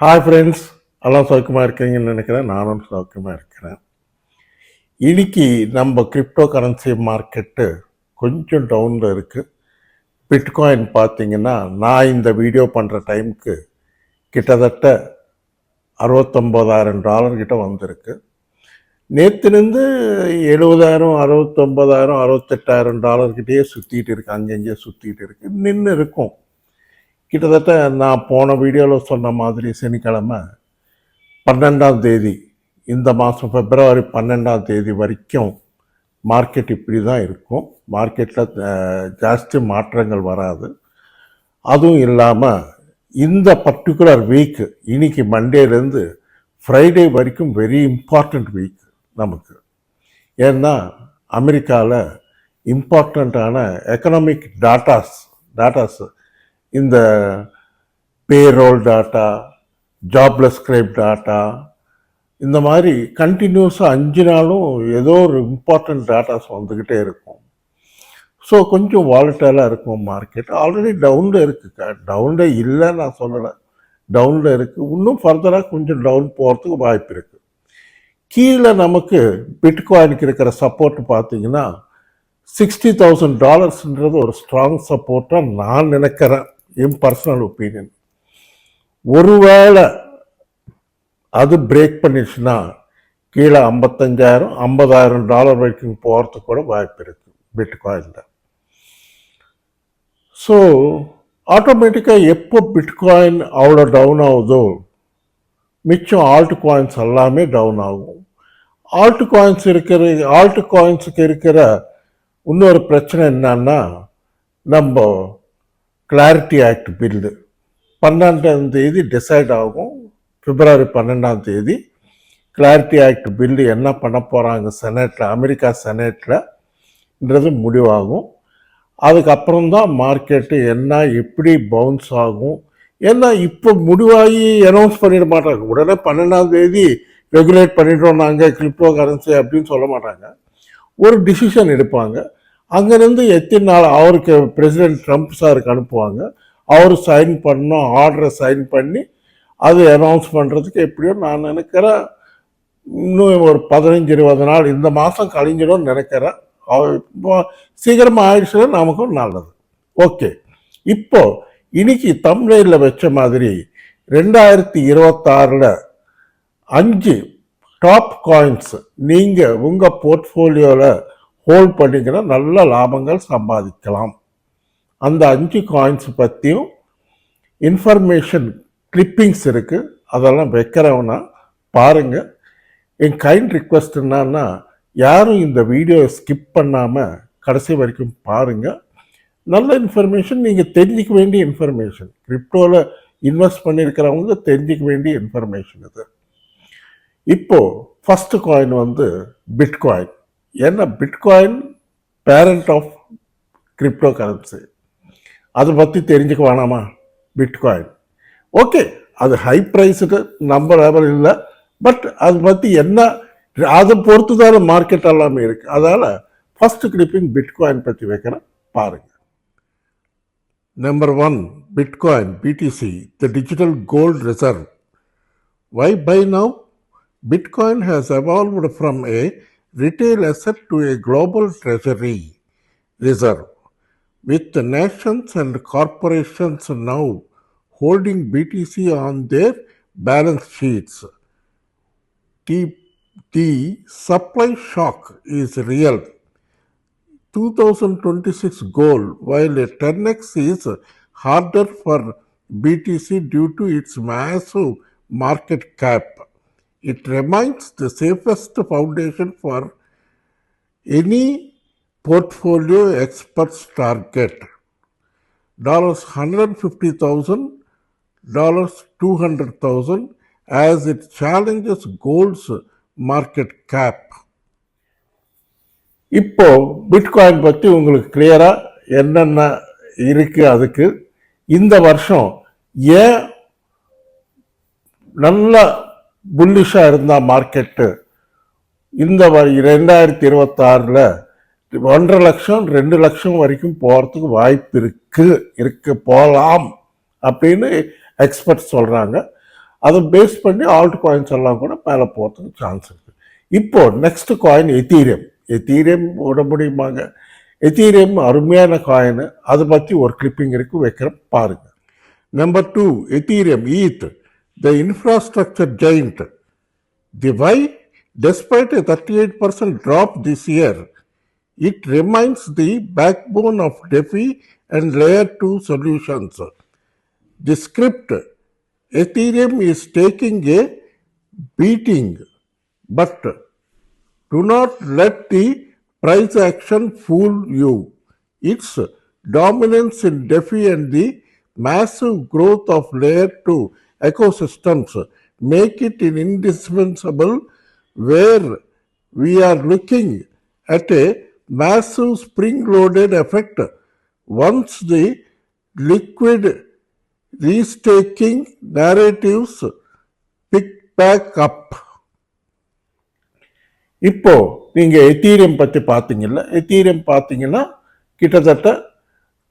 Hi friends எல்லாம் சௌக்கியமாக இருக்கீங்கன்னு நினைக்கிறேன். நானும் சௌக்கியமாக இருக்கிறேன். இன்னைக்கு நம்ம கிரிப்டோ கரன்சி மார்க்கெட்டு கொஞ்சம் டவுனில் இருக்குது பிட்காயின் பார்த்தீங்கன்னா நான் இந்த வீடியோ பண்ணுற டைமுக்கு கிட்டத்தட்ட அறுபத்தொம்போதாயிரம் டாலர் கிட்ட வந்திருக்கு. நேற்றுலேருந்து எழுபதாயிரம் அறுபத்தொம்பதாயிரம் அறுபத்தெட்டாயிரம் டாலர்கிட்டயே சுற்றிட்டு இருக்குது அங்கங்கே சுற்றிட்டு இருக்குது நின்று இருக்கும். கிட்டத்தட்ட நான் போன வீடியோவில் சொன்ன மாதிரி சனிக்கிழமை பன்னெண்டாம் தேதி இந்த மாதம் பிப்ரவரி பன்னெண்டாம் தேதி வரைக்கும் மார்க்கெட் இப்படி தான் இருக்கும் மார்க்கெட்டில் ஜாஸ்தி மாற்றங்கள் வராது. அதுவும் இல்லாமல் இந்த பர்டிகுலர் வீக்கு இன்னைக்கு மண்டேலேருந்து ஃப்ரைடே வரைக்கும் வெரி இம்பார்ட்டண்ட் வீக் நமக்கு. ஏன்னா அமெரிக்காவில் இம்பார்ட்டண்ட்டான எக்கனாமிக் டாட்டாஸ் டாட்டாஸ் இந்த payroll data jobless Ghraib data இந்த மாதிரி கண்டினியூஸாக அஞ்சு நாளும் ஏதோ ஒரு இம்பார்ட்டண்ட் டாட்டாஸ் வந்துக்கிட்டே இருக்கும். ஸோ கொஞ்சம் வாலட்டாலாக இருக்கும் மார்க்கெட் ஆல்ரெடி டவுனில் இருக்குது டவுனில் இல்லை நான் சொல்லலை. டவுனில் இருக்குது இன்னும் ஃபர்தராக கொஞ்சம் டவுன் போகிறதுக்கு வாய்ப்பு இருக்குது கீழே நமக்கு பிட்காயினுக்கு இருக்கிற சப்போர்ட் பார்த்தீங்கன்னா சிக்ஸ்டி தௌசண்ட் டாலர்ஸ்ன்றது ஒரு ஸ்ட்ராங் சப்போர்ட்டாக நான் நினைக்கிறேன். என் பர்சனல் ஒப்பீனியன் ஒருவேளை அது பிரேக் பண்ணிடுச்சுன்னா கீழே ஐம்பத்தஞ்சாயிரம் ஐம்பதாயிரம் டாலர் வரைக்கும் போகிறதுக்கு கூட வாய்ப்பு இருக்குது பிட்காயினில் ஸோ ஆட்டோமேட்டிக்காக எப்போ பிட்காயின் அவ்வளோ டவுன் ஆகுதோ மிச்சம் ஆல்ட் காயின்ஸ் எல்லாமே டவுன் ஆகும். ஆல்ட் காயின்ஸ் இருக்கிற ஆல்ட் காயின்ஸுக்கு இருக்கிற இன்னொரு பிரச்சனை என்னன்னா நம்ம கிளாரிட்டி ஆக்ட் பில்லு பன்னெண்டாம் தேதி டிசைட் ஆகும். பிப்ரவரி பன்னெண்டாம் தேதி கிளாரிட்டி ஆக்ட் பில்லு என்ன பண்ண போகிறாங்க செனட்டில் அமெரிக்கா செனட்டில்ன்றது முடிவாகும். அதுக்கப்புறம்தான் மார்க்கெட்டு என்ன எப்படி பவுன்ஸ் ஆகும் ஏன்னா இப்போ முடிவாகி அனௌன்ஸ் பண்ணிட மாட்டாங்க. உடனே பன்னெண்டாம் தேதி ரெகுலேட் பண்ணிட்டோம் நாங்கள் கிரிப்டோ கரன்சி அப்படின்னு சொல்ல மாட்டாங்க. ஒரு டிசிஷன் எடுப்பாங்க. அங்கேருந்து எத்தனை நாள் அவருக்கு பிரசிடென்ட் ட்ரம்ப் சாருக்கு அனுப்புவாங்க. அவர் சைன் பண்ணோம் ஆர்டரை சைன் பண்ணி அது அனௌன்ஸ் பண்ணுறதுக்கு எப்படியோ நான் நினைக்கிறேன் இன்னும் ஒரு பதினஞ்சு இருபது நாள் இந்த மாதம் கழிஞ்சிடும்னு நினைக்கிறேன். இப்போ சீக்கிரமாக ஆயிடுச்சுன்னா நமக்கும் நல்லது. ஓகே இப்போது இன்னைக்கு தமிழில் வச்ச மாதிரி ரெண்டாயிரத்தி இருபத்தாறில் அஞ்சு டாப் காயின்ஸ் நீங்கள் உங்கள் போர்ட்ஃபோலியோவில் ஹோல்ட் பண்ணிக்கிற நல்ல லாபங்கள் சம்பாதிக்கலாம். அந்த அஞ்சு காயின்ஸ் பற்றியும் இன்ஃபர்மேஷன் கிளிப்பிங்ஸ் இருக்குது அதெல்லாம் வைக்கிறவனா பாருங்கள் என் கைண்ட் ரிக்வஸ்ட் என்னன்னா யாரும் இந்த வீடியோவை ஸ்கிப் பண்ணாமல் கடைசி வரைக்கும் பாருங்கள் நல்ல இன்ஃபர்மேஷன் நீங்கள் தெரிஞ்சிக்க வேண்டிய இன்ஃபர்மேஷன் கிரிப்டோவில் இன்வெஸ்ட் பண்ணியிருக்கிறவங்க தெரிஞ்சிக்க வேண்டிய இன்ஃபர்மேஷன் இது. இப்போது ஃபஸ்ட்டு காயின் வந்து பிட்காயின் ஏன்னா bitcoin parent of crypto currency அதை பற்றி தெரிஞ்சுக்க வேணாமா? பிட்காயின் ஓகே அது ஹை ப்ரைஸுக்கு நம்பர் லெவல் இல்லை பட் அதை பற்றி என்ன அதை பொறுத்து தான் மார்க்கெட் எல்லாமே இருக்குது அதனால் ஃபஸ்ட்டு கிளிப்பிங் பிட்காயின் பற்றி வைக்கிறேன். பாருங்கள் number one bitcoin BTC the digital gold reserve why buy now bitcoin has evolved from a retail asset to a global treasury reserve, with the nations and corporations now holding BTC on their balance sheets. The, the supply shock is real. 2026 goal, while a 10x is harder for BTC due to its massive market cap. It remains the safest foundation for any portfolio experts target. Dollars 150,000, dollars 200,000 as it challenges gold's market cap. இப்போ bitcoin பற்றி உங்களுக்கு கிளியரா என்னென்ன இருக்கு அதுக்கு இந்த வருஷம் ஏன் நல்ல புல்லிஷாக இருந்தால் மார்க்கெட்டு இந்த வ- ரெண்டாயிரத்தி இருபத்தாறில் ஒன்றரை லட்சம் ரெண்டு லட்சம் வரைக்கும் போகிறதுக்கு வாய்ப்பு இருக்குது இருக்கு போகலாம் அப்படின்னு எக்ஸ்பர்ட் சொல்கிறாங்க அதை பேஸ் பண்ணி ஆல்ட் காயின்ஸ் எல்லாம் கூட மேலே போகிறதுக்கு சான்ஸ் இருக்குது இப்போது நெக்ஸ்ட் காயின் எத்தீரியம் எத்தீரியம் விட முடியுமாங்க? எத்தீரியம் அருமையான காயின் அதை பற்றி ஒரு கிளிப்பிங் இருக்கு வைக்கிறேன் பாருங்கள் number two Ethereum ETH the infrastructure giant. The why, despite a 38% drop this year, it remains the backbone of DeFi and layer 2 solutions. The script Ethereum is taking a beating, but do not let the price action fool you. Its dominance in DeFi and the massive growth of layer 2 ecosystems make it an indispensable where we are looking at a massive spring loaded effect once the liquid restaking narratives pick back up. இப்போ நீங்கள் Ethereum பற்றி பார்த்தீங்கல்ல Ethereum பார்த்தீங்கன்னா கிட்டத்தட்ட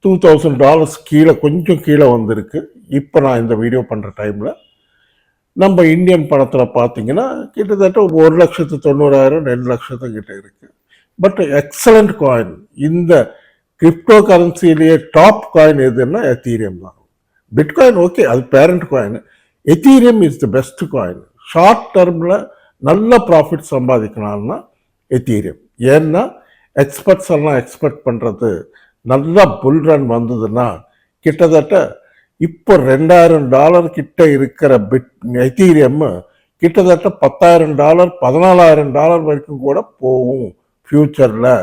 two thousand dollars கீழே கொஞ்சம் கீழே வந்திருக்கு. இப்போ நான் இந்த வீடியோ பண்ணுற டைமில் நம்ம இந்தியன் பணத்தில் பார்த்தீங்கன்னா கிட்டத்தட்ட ஒரு லட்சத்து தொண்ணூறாயிரம் ரெண்டு லட்சத்து இருக்குது பட் எக்ஸலண்ட் காயின் இந்த கிரிப்டோ கரன்சிலேயே டாப் காயின் எதுன்னா எத்தீரியம் தான். பிட்காயின் ஓகே அது parent coin Ethereum is the best coin short டேர்மில் நல்ல ப்ராஃபிட் சம்பாதிக்கலாம்னா எத்தீரியம் ஏன்னா எக்ஸ்பர்ட்ஸ் எல்லாம் எக்ஸ்பெக்ட் பண்ணுறது நல்லா புல் ரன் வந்ததுன்னா கிட்டத்தட்ட இப்போ ரெண்டாயிரம் டாலர் கிட்ட இருக்கிற பிட் எத்தீரியம் கிட்டத்தட்ட பத்தாயிரம் டாலர் பதினாலாயிரம் டாலர் வரைக்கும் கூட போகும் ஃப்யூச்சரில்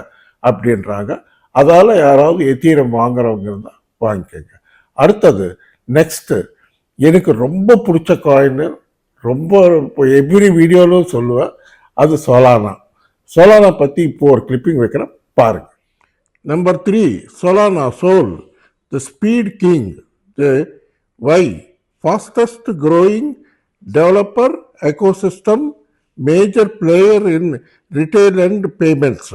அப்படின்றாங்க. அதால் யாராவது எத்தீரம் வாங்குறவங்க இருந்தால் வாங்கிக்கோங்க. அடுத்தது நெக்ஸ்ட்டு எனக்கு ரொம்ப பிடிச்ச காயின் ரொம்ப இப்போ எவ்ரி வீடியோலும் சொல்லுவேன். அது சொலானா சொலானா பற்றி இப்போ ஒரு கிளிப்பிங் வைக்கிறேன். பாருங்க. Number three, Solana Sol, the speed king, the why fastest growing developer ecosystem, major player in retail and payments.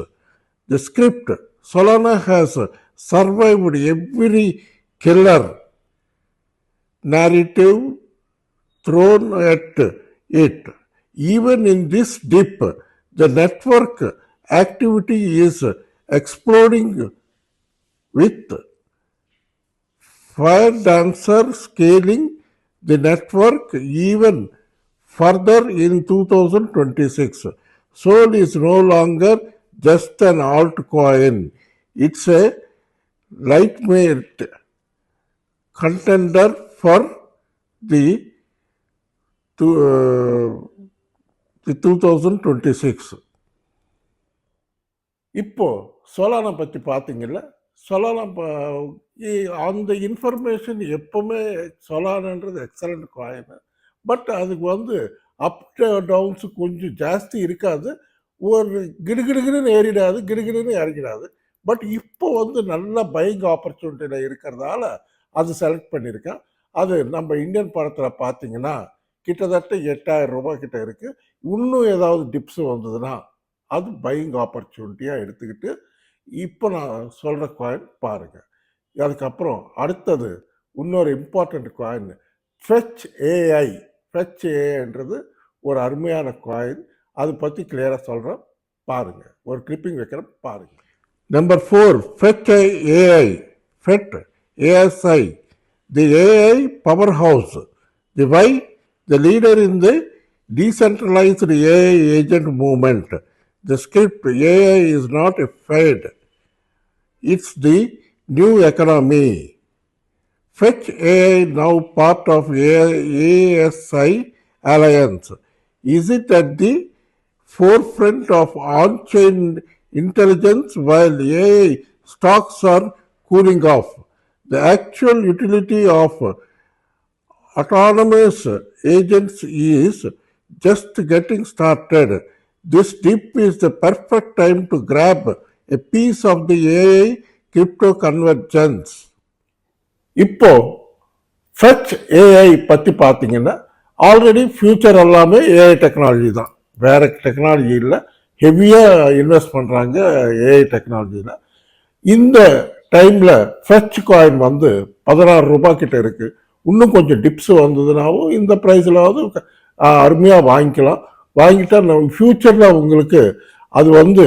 The script Solana has survived every killer narrative thrown at it. Even in this dip, the network activity is exploding with Fire Dancer scaling the network even further in 2026. Sol is no longer just an altcoin, it's a lightweight contender for the, to, uh, the 2026. இப்போ சோலானை பற்றி பார்த்தீங்கல்ல Solana அந்த information எப்பவுமே சோலானன்றது excellent coin but அதுக்கு வந்து அப் downs கொஞ்சம் ஜாஸ்தி இருக்காது. ஒரு கிடுகிடுகிடுன்னு ஏறிடாது கிடுகிடுன்னு இறங்கிடாது. பட் இப்போ வந்து நல்ல பைங் ஆப்பர்ச்சுனிட்டியில் இருக்கிறதால அது செலக்ட் பண்ணியிருக்கேன் அது நம்ம இந்தியன் படத்தில் பார்த்தீங்கன்னா கிட்டத்தட்ட எட்டாயிரம் ரூபாய் கிட்ட இருக்குது இன்னும் ஏதாவது டிப்ஸ் வந்ததுன்னா அது பையிங் ஆப்பர்ச்சுனிட்டியாக எடுத்துக்கிட்டு இப்போ நான் சொல்கிற காயின் பாருங்கள் அதுக்கப்புறம் அடுத்தது இன்னொரு important coin Fetch AI Fetch ஏஐன்றது ஒரு அருமையான காயின் அதை பற்றி கிளியராக சொல்கிறேன் பாருங்கள் ஒரு கிளிப்பிங் வைக்கிறேன். பாருங்கள் number four Fetch AI Fet ASI the AI power house the why the leader in the decentralized AI agent movement. The script AI is not a fad, it's the new economy. Fetch AI now part of ASI Alliance. Is it at the forefront of on-chain intelligence while AI stocks are cooling off? The actual utility of autonomous agents is just getting started. This dip is the perfect time to grab a piece of the AI crypto convergence. இப்போ fetch AI பற்றி பார்த்தீங்கன்னா already future எல்லாமே AI technology தான். வேற technology இல்லை. ஹெவியாக invest பண்ணுறாங்க AI டெக்னாலஜியில் இந்த டைமில் ஃபெச் காயின் வந்து பதினாறு ரூபாய் கிட்ட இன்னும் கொஞ்சம் டிப்ஸ் வந்ததுனாவும் இந்த ப்ரைஸிலாவது அருமையாக வாங்கிக்கலாம். வாங்கிட்டால் நம்ம ஃப்யூச்சரில் உங்களுக்கு அது வந்து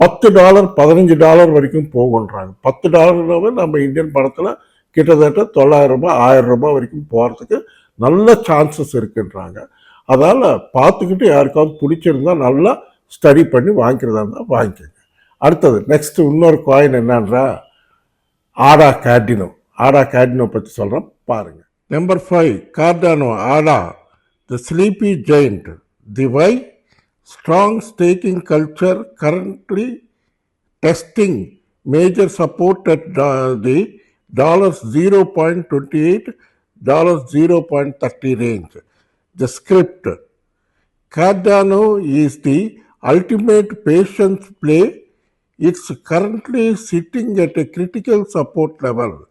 பத்து டாலர் பதினஞ்சு டாலர் வரைக்கும் போகுன்றாங்க பத்து டாலர்னாவே நம்ம இந்தியன் படத்தில் கிட்டத்தட்ட தொள்ளாயிரம் ரூபாய் ஆயிரம் ரூபாய் வரைக்கும் போகிறதுக்கு நல்ல சான்சஸ் இருக்குன்றாங்க. அதனால் பார்த்துக்கிட்டு யாருக்காவது பிடிச்சிருந்தா நல்லா ஸ்டடி பண்ணி வாங்கிக்கிறதா இருந்தால் வாங்கிக்கோங்க. அடுத்தது நெக்ஸ்ட்டு இன்னொரு காயின் என்னன்றா? ஆடா கேட்டினோ ஆடா கேட்டினோ பற்றி சொல்கிறேன் பாருங்கள் number five Cardano ADA. The sleepy giant the why strong staking culture currently testing major support at the dollars 0.28 dollars 0.30 range. The script cardano is the ultimate patience play. It's currently sitting at a critical support level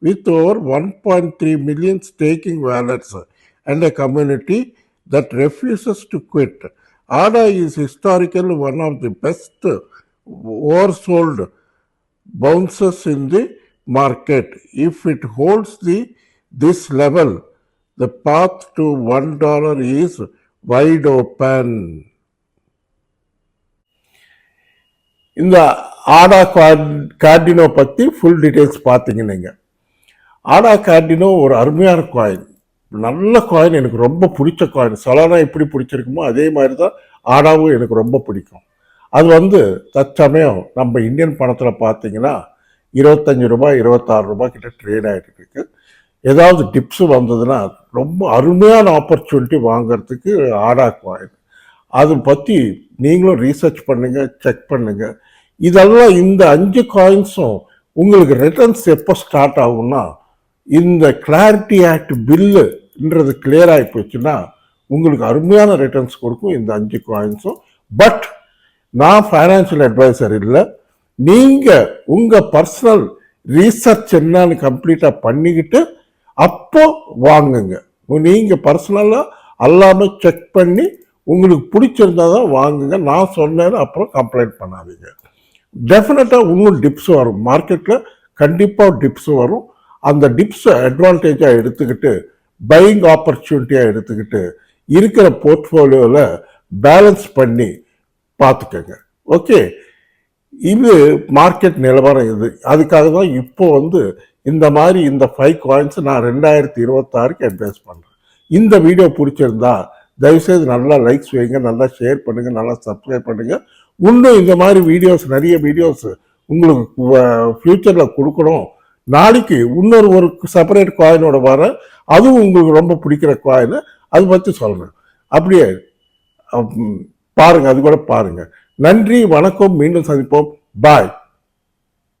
with over 1.3 million staking wallets and a community that refuses to quit. ADA is historically one of the best oversold bounces in the market. If it holds the this level, the path to one dollar is wide open. இந்த ADA கார்டினோ பற்றி full details பார்த்தீங்க நீங்கள் ஆடா கார்டினோ ஒரு அருமையான coin நல்ல coin எனக்கு ரொம்ப பிடிச்ச காயின் சலானா எப்படி பிடிச்சிருக்குமோ அதே மாதிரி தான் ஆடாவும் எனக்கு ரொம்ப பிடிக்கும். அது வந்து தற்சமயம் நம்ம இந்தியன் பணத்தில் பார்த்தீங்கன்னா இருபத்தஞ்சி ரூபாய் இருபத்தாறு ரூபாய் கிட்ட ட்ரேட் ஆகிட்டு இருக்கு. ஏதாவது டிப்ஸ் வந்ததுன்னா ரொம்ப அருமையான ஆப்பர்ச்சுனிட்டி வாங்குறதுக்கு ஆடா காயின் அதை பற்றி நீங்களும் ரீசர்ச் பண்ணுங்கள் செக் பண்ணுங்கள் இதெல்லாம் இந்த அஞ்சு காயின்ஸும் உங்களுக்கு ரிட்டர்ன்ஸ் எப்போ ஸ்டார்ட் ஆகும்னா இந்த கிளாரிட்டி ஆக்ட் பில்லு என்றது கிளியர் ஆகி போச்சுன்னா உங்களுக்கு அருமையான ரிட்டர்ன்ஸ் கொடுக்கும் இந்த அஞ்சு காயின்ஸும் பட் நான் ஃபைனான்சியல் அட்வைசர் இல்லை. நீங்கள் உங்கள் பர்சனல் ரீசர்ச் என்னன்னு கம்ப்ளீட்டாக பண்ணிக்கிட்டு அப்போ வாங்குங்க. நீங்கள் பர்சனலாக எல்லாமே செக் பண்ணி உங்களுக்கு பிடிச்சிருந்தா தான் வாங்குங்க. நான் சொன்னேன்னு அப்புறம் கம்ப்ளைண்ட் பண்ணாதீங்க. டெஃபினட்டாக உங்களுக்கு டிப்ஸ் வரும். மார்க்கெட்டில் கண்டிப்பாக டிப்ஸ் வரும். அந்த டிப்ஸை அட்வான்டேஜாக எடுத்துக்கிட்டு பையிங் ஆப்பர்ச்சுனிட்டியாக எடுத்துக்கிட்டு இருக்கிற போர்ட்ஃபோலியோவில் பேலன்ஸ் பண்ணி பார்த்துக்கோங்க. ஓகே இது மார்க்கெட் நிலவரம் இது. அதுக்காக தான் இப்போ வந்து இந்த மாதிரி இந்த ஃபைவ் காயின்ஸ் நான் ரெண்டாயிரத்தி இருபத்தாறுக்கு அட்வைஸ் பண்ணுறேன் இந்த வீடியோ பிடிச்சிருந்தா தயவுசெய்து நல்லா லைக்ஸ் வைங்க நல்லா ஷேர் பண்ணுங்கள் நல்லா சப்ஸ்கிரைப் பண்ணுங்கள் இன்னும் இந்த மாதிரி வீடியோஸ் நிறைய வீடியோஸ் உங்களுக்கு ஃப்யூச்சரில் கொடுக்கணும். நாளைக்கு இன்னொரு ஒரு செப்பரேட் காயினோட வர அதுவும் உங்களுக்கு ரொம்ப பிடிக்கிற காயின் அது பற்றி சொல்கிறேன் அப்படியே பாருங்கள் அது கூட பாருங்கள் நன்றி வணக்கம் மீண்டும் சந்திப்போம். பாய்